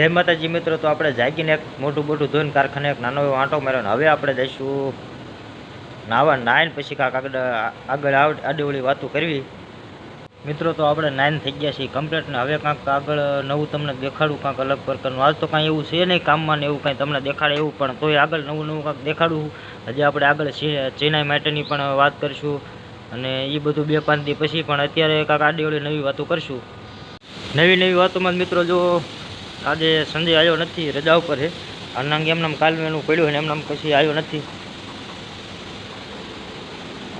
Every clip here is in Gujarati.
જય માતાજી મિત્રો, તો આપણે જાગીને એક મોટું મોટું ધોઈને કારખાને એક નાનો એવો આંટો માર્યો હવે આપણે જઈશું નાવા નાઈન પછી કાંક આગળ આગળ આડીવળી વાતો કરવી. મિત્રો, તો આપણે નાઈન થઈ ગયા છીએ કમ્પ્લીટ ને હવે કાંક આગળ નવું તમને દેખાડું, કાંક અલગ પ્રકારનું. આજ તો કાંઈ એવું છે નહીં કામમાં ને એવું કાંઈ તમને દેખાડે એવું, પણ તોય આગળ નવું નવું કાંક દેખાડું. હજી આપણે આગળ ચેનાઈ માટેની પણ વાત કરીશું અને એ બધું બે પાંચ દી પછી પણ અત્યારે કાંક આડેવળી નવી વાતો કરશું. નવી નવી વાતોમાં મિત્રો, જો આજે સંજય આવ્યો નથી, રજા ઉપર છે. અનંગ એમનામ કાલનું એનું પડ્યું હોય ને એમનામ પછી આવ્યો નથી.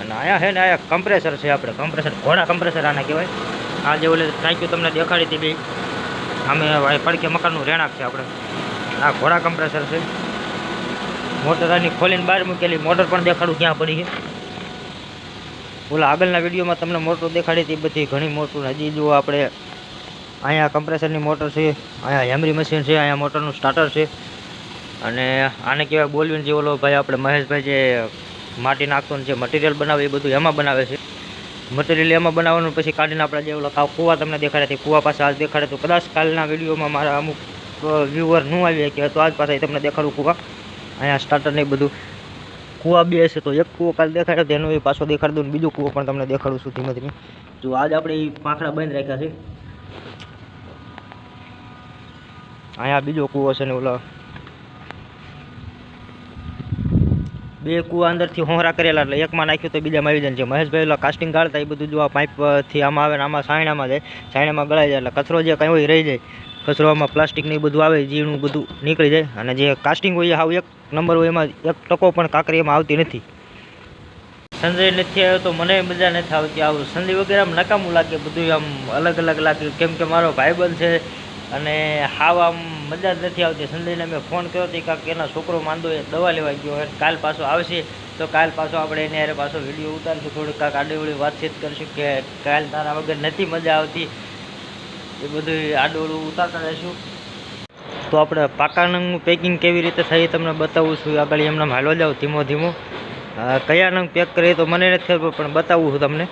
અને આયા છે ને આયા કમ્પ્રેસર છે આપણે કમ્પ્રેસર ઘોડા કમ્પ્રેસર આને કહેવાય. આ જે ઓલે ટાંક્યું તમને દેખાડી હતી બે. અમે પડકે મકાનનું રહેણાંક છે આપણે. આ ઘોડા કમ્પ્રેસર છે. મોટર આની ખોલીને બહાર મૂકેલી, મોટર પણ દેખાડું ક્યાં પડી છે. ઓલા આગળના વિડીયોમાં તમને મોટર દેખાડી હતી બધી ઘણી મોટું હજી જુઓ આપણે અહીંયા કમ્પ્રેસરની મોટર છે, અહીંયા હેમરી મશીન છે, અહીંયા મોટરનું સ્ટાર્ટર છે. અને આને કહેવાય બોલવીન જે ઓલો ભાઈ આપણે મહેશભાઈ જે માટી નાખતો જે મટીરિયલ બનાવે એ બધું એમાં બનાવે છે. મટીરિયલ એમાં બનાવવાનું પછી કાઢીને આપણે જે ઓલા કૂવા તમને દેખાડ્યા છે, કૂવા પાસે આજ દેખાડે તો કદાચ કાલના વિડીયોમાં મારા અમુક વ્યૂવર ન આવી કે તો આજ પાસે તમને દેખાડું કૂવા. અહીંયા સ્ટાર્ટર ને બધું. કૂવા બે હશે તો એક કૂવો કાલે દેખાડ્યો તેનો એ પાછો દેખાડી દઉં બીજો કૂવો પણ તમને દેખાડું છું ધીમે ધીમે. જો આજ આપણે એ પાંખડા બંધ રાખ્યા છે. અહીંયા બીજો કૂવો છે ને ઓલો. બે કૂવા અંદરથી હોંરા કરેલા એટલે એકમાં નાખ્યું તો બીજામાં આવી જાય છે મહેશભાઈ ઓલા કાસ્ટિંગ ગાળતા એ બધું જો આ પાઇપથી આમાં આવે ને આમાં સાયણામાં જાય સાયણામાં ગળાઈ જાય એટલે કચરો જે કંઈ હોય રહી જાય. કચરોમાં પ્લાસ્ટિકને એ બધું આવે, ઝીણું બધું નીકળી જાય અને જે કાસ્ટિંગ હોય હાવ એક નંબર હોય એમાં એક ટકો પણ કાંકરી એમાં આવતી નથી. સંજય નથી આવ્યો તો મને મજા નથી આવતી. આવું સંજય વગેરે આમ નકામું લાગે બધું આમ અલગ અલગ લાગે. કેમ કે મારો ભાઈબંધ છે અને હાવ આમ મજા જ નથી આવતી. સંજયને મેં ફોન કર્યો હતો કાંક એના છોકરો માંદો એ દવા લેવા ગયો હોય કાલ પાછો આવશે તો કાલ પાછો આપણે એને હારે પાછો વીડિયો ઉતારશું. થોડીક કાંક આડીવડી વાતચીત કરીશું કે કાલ તારા વગર નથી મજા આવતી. એ બધું આડોળું ઉતારતા રહીશું. તો આપણે પાકા નંગનું પેકિંગ કેવી રીતે થાય તમને બતાવું છું. આગળ એમને હાલો જાઉં ધીમો ધીમો. કયા નંગ પેક કરીએ તો મને નથી ખબર, પણ બતાવું છું તમને.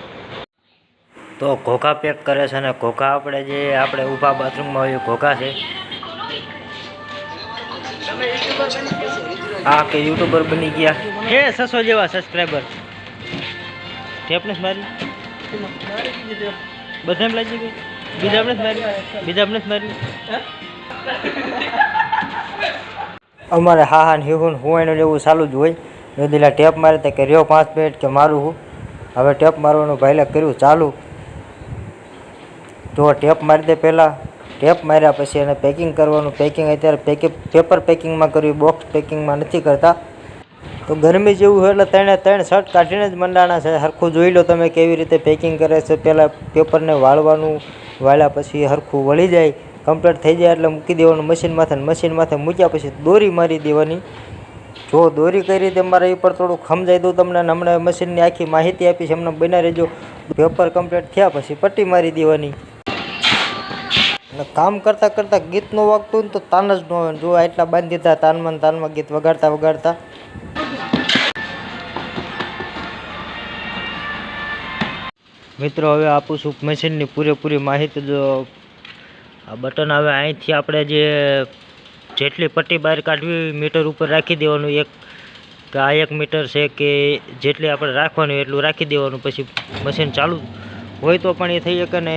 તો ઘોઘા પેક કરે છે અને ઘોઘા આપણે જે આપણે ઊભા બાથરૂમમાં હોય ઘોઘા છે. હા કે યુટ્યુબર બની ગયા. હે સસો જેવા સબસ્ક્રાઈબર ઠેપને મારી? બધાને લાગી ગઈ બીજા આપણે મારી? બીજા આપણે મારી? અમારે હા હા ને હું હું એનું એવું ચાલુ જ હોય. નદીલા ટેપ મારે તો કે રહ્યો પાંચ મિનિટ કે મારું હું. હવે ટેપ મારવાનું ભાઈલે કર્યું ચાલુ. જો ટેપ મારી દે પહેલાં, ટેપ માર્યા પછી એને પેકિંગ કરવાનું. પેકિંગ અત્યારે પેકિંગ પેપર પેકિંગમાં કર્યું બોક્સ પેકિંગમાં નથી કરતા. તો ગરમી જેવું હોય એટલે ત્રણે ત્રણ શર્ટ કાઢીને જ મંડાણા છે. સરખું જોઈ લો તમે કેવી રીતે પેકિંગ કરે છે. પહેલાં પેપરને વાળવાનું, વાળ્યા પછી સરખું વળી જાય. કમ્પ્લીટ થઈ જાય એટલે મૂકી દેવાનું મશીન માથે મશીન માથે મૂક્યા પછી દોરી મારી દેવાની. જો દોરી કઈ રીતે મારે એ પર થોડુંક સમજાઈ દઉં તમને હમણાં મશીનની આખી માહિતી આપીશ. હમણાં બના રહેજો. પેપર કમ્પ્લીટ થયા પછી પટ્ટી મારી દેવાની. અને કામ કરતાં કરતાં ગીતનું વાગતું ને તો તાન જ ન હોય. જો આટલા બાંધી દીધા તાનમાં તાનમાં ગીત વગાડતા વગાડતા. મિત્રો, હવે આપું છું મશીનની પૂરેપૂરી માહિતી જો આ બટન હવે અહીંથી આપણે જે જેટલી પટ્ટી બહાર કાઢવી મીટર ઉપર રાખી દેવાનું. એક કે આ એક મીટર છે કે જેટલી આપણે રાખવાનું એટલું રાખી દેવાનું. પછી મશીન ચાલુ હોય તો પણ એ થઈ શકે ને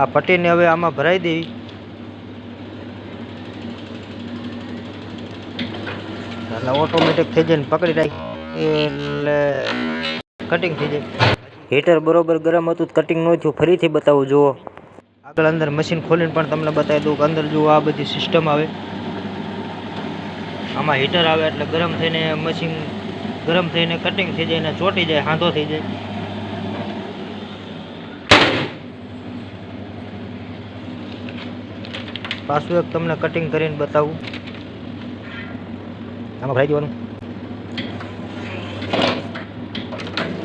આ પટ્ટીને હવે આમાં ભરાઈ દેવી. એટલે ઓટોમેટિક થઈ જાય ને પકડી રાખી. એટલે કટિંગ થઈ જાય. હીટર બરોબર ગરમ હતું કટિંગ ન થયું ફરીથી બતાવું જુઓ. આગળ અંદર મશીન ખોલીને પણ તમને બતાવી દઉં કે અંદર જુઓ આ બધી સિસ્ટમ આવે. આમાં હીટર આવે એટલે ગરમ થઈને મશીન ગરમ થઈને કટિંગ થઈ જાય ને ચોટી જાય હાંધો થઈ જાય. પાછું એક તમને કટિંગ કરીને બતાવું. આમાં ભરાઈ દેવાનું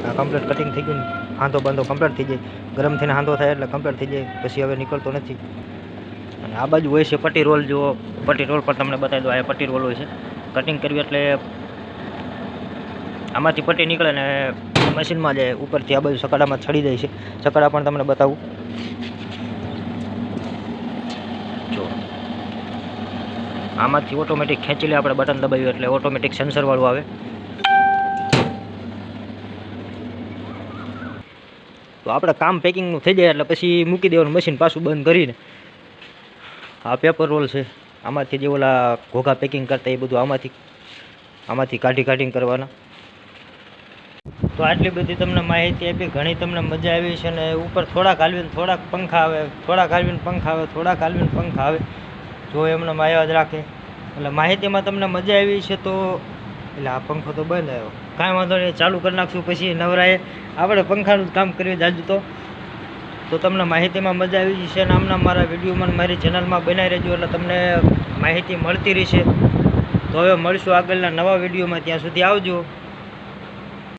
આ કમ્પ્લીટ કટિંગ થઈ ગયું હાંધો બાંધો કમ્પ્લીટ થઈ જાય. ગરમ થઈને હાંધો થાય એટલે કમ્પ્લીટ થઈ જાય. પછી હવે નીકળતો નથી. અને આ બાજુ હોય છે પટ્ટી રોલ, જુઓ. પટ્ટી રોલ પર તમને બતાવી દો આ પટ્ટી રોલ હોય છે. કટિંગ કરવી એટલે આમાંથી પટ્ટી નીકળે ને મશીનમાં જાય. ઉપરથી આ બાજુ સકડામાં છડી જાય છે. સકડા પણ તમને બતાવું. આમાંથી ઓટોમેટિક ખેંચી લે આપણે બટન દબાવ્યું એટલે ઓટોમેટિક સેન્સરવાળું આવે. તો આપણે કામ પેકિંગનું થઈ જાય એટલે પછી મૂકી દેવાનું મશીન પાછું બંધ કરીને. આ પેપર રોલ છે. આમાંથી જે ઓલા ઘોઘા પેકિંગ કરતા એ બધું આમાંથી આમાંથી કાઢી કાઢીને કરવાના. તો આટલી બધી તમને માહિતી આપી, ઘણી તમને મજા આવી છે ને ઉપર થોડાક હાલવીને થોડાક પંખા આવે, થોડાક હાલવીને પંખા આવે, થોડાક હાલવીને પંખા આવે. જો એમને માયા જ રાખે. એટલે માહિતીમાં તમને મજા આવી છે તો એટલે આ પંખો તો બંધ આવ્યો. કાંઈ વાંધો નહીં, ચાલુ કરી નાખશું પછી નવરાએ. આપણે પંખાનું કામ કર્યું જાજુ તો. તો તમને માહિતીમાં મજા આવી છે અને આમના મારા વિડીયોમાં મારી ચેનલમાં બનાવી રહેજો એટલે તમને માહિતી મળતી રહેશે. તો હવે મળશું આગળના નવા વિડીયોમાં. ત્યાં સુધી આવજો.